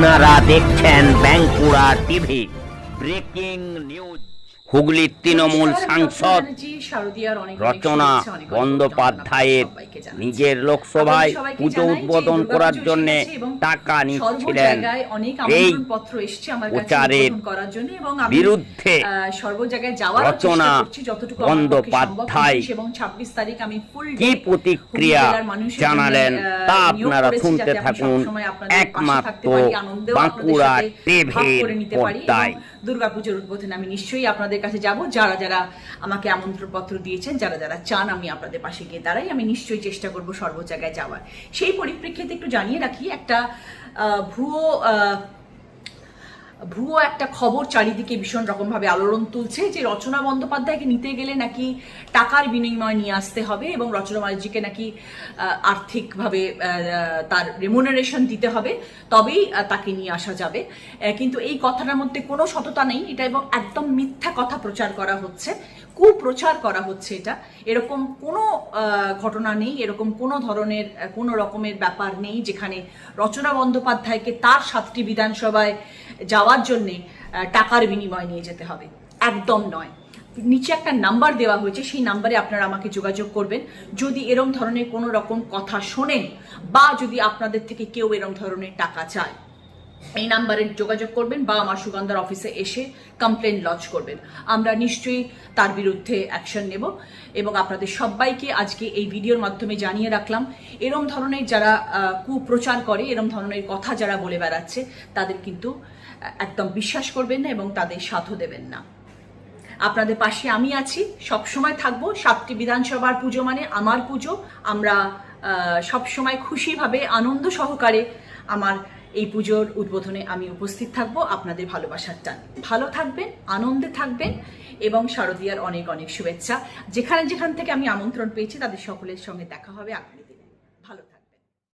আপনারা দেখছেন Bankura TV breaking news হুগলির তৃণমূল সাংসদ রচনা বন্দ্যোপাধ্যায়ের নিজের লোকসভায় পুজো উদ্বোধন করার জন্য টাকা নিচ্ছিলেন। এই প্রচারের বিরুদ্ধে রচনা বন্দ্যোপাধ্যায় এবং 26 তারিখ আমি ফুল কি প্রতিক্রিয়া জানালেন তা আপনারা শুনতে থাকুন। একমাত্র বাঁকুড়া টিভির পর্দায়। দুর্গাপুজোর উদ্বোধনে আমি নিশ্চয়ই আপনাদের কাছে যাব। যারা যারা আমাকে আমন্ত্রণপত্র দিয়েছেন, যারা যারা চান আমি আপনাদের পাশে গিয়ে দাঁড়াই, আমি নিশ্চয়ই চেষ্টা করব সর্ব জায়গায় যাওয়ার। সেই পরিপ্রেক্ষিতে একটু জানিয়ে রাখি, একটা ভুয়ো ভুয়ো একটা খবর চারিদিকে ভীষণ রকমভাবে আলোড়ন তুলছে যে রচনা বন্দ্যোপাধ্যায়কে নিতে গেলে নাকি টাকার বিনিময় নিয়ে আসতে হবে এবং রচনা ব্যানার্জিকে নাকি আর্থিকভাবে তার রেমুনারেশন দিতে হবে, তবেই তাকে নিয়ে আসা যাবে। কিন্তু এই কথাটার মধ্যে কোনো সততা নেই। এটা এবং একদম মিথ্যা কথা প্রচার করা হচ্ছে, কুপ্রচার করা হচ্ছে এটা। এরকম কোনো ঘটনা নেই, এরকম কোনো ধরনের, কোনো রকমের ব্যাপার নেই যেখানে রচনা বন্দ্যোপাধ্যায়কে তার সাতটি বিধানসভায় যাওয়ার জন্যে টাকার বিনিময় নিয়ে যেতে হবে। একদম নয়। নিচে একটা নাম্বার দেওয়া হয়েছে, সেই নাম্বারে আপনারা আমাকে যোগাযোগ করবেন। যদি এরম ধরনের কোনো রকম কথা শোনেন বা যদি আপনাদের থেকে কেউ এরম ধরনের টাকা চায়। এই নাম্বারে যোগাযোগ করবেন বা আমার সুগন্ধার অফিসে এসে কমপ্লেন লজ করবেন। আমরা নিশ্চয়ই তার বিরুদ্ধে অ্যাকশন নেব এবং আপনাদের সবাইকে আজকে এই ভিডিওর মাধ্যমে জানিয়ে রাখলাম, এরম ধরনের যারা কুপ্রচার করে, এরম ধরনের কথা যারা বলে বেড়াচ্ছে, তাদের কিন্তু একদম বিশ্বাস করবেন না এবং তাদের সাথও দেবেন না। আপনাদের পাশে আমি আছি সব সময় থাকব, সাতটি বিধানসভার পুজো মানে আমার পুজো। আমরা সব সময় খুশিভাবে, আনন্দ সহকারে আমার এই পুজোর উদ্বোধনে আমি উপস্থিত থাকব আপনাদের ভালোবাসার টান। ভালো থাকবেন, আনন্দে থাকবেন এবং শারদীয়ার অনেক অনেক শুভেচ্ছা। যেখানে যেখান থেকে আমি আমন্ত্রণ পেয়েছি, তাদের সকলের সঙ্গে দেখা হবে। আগামী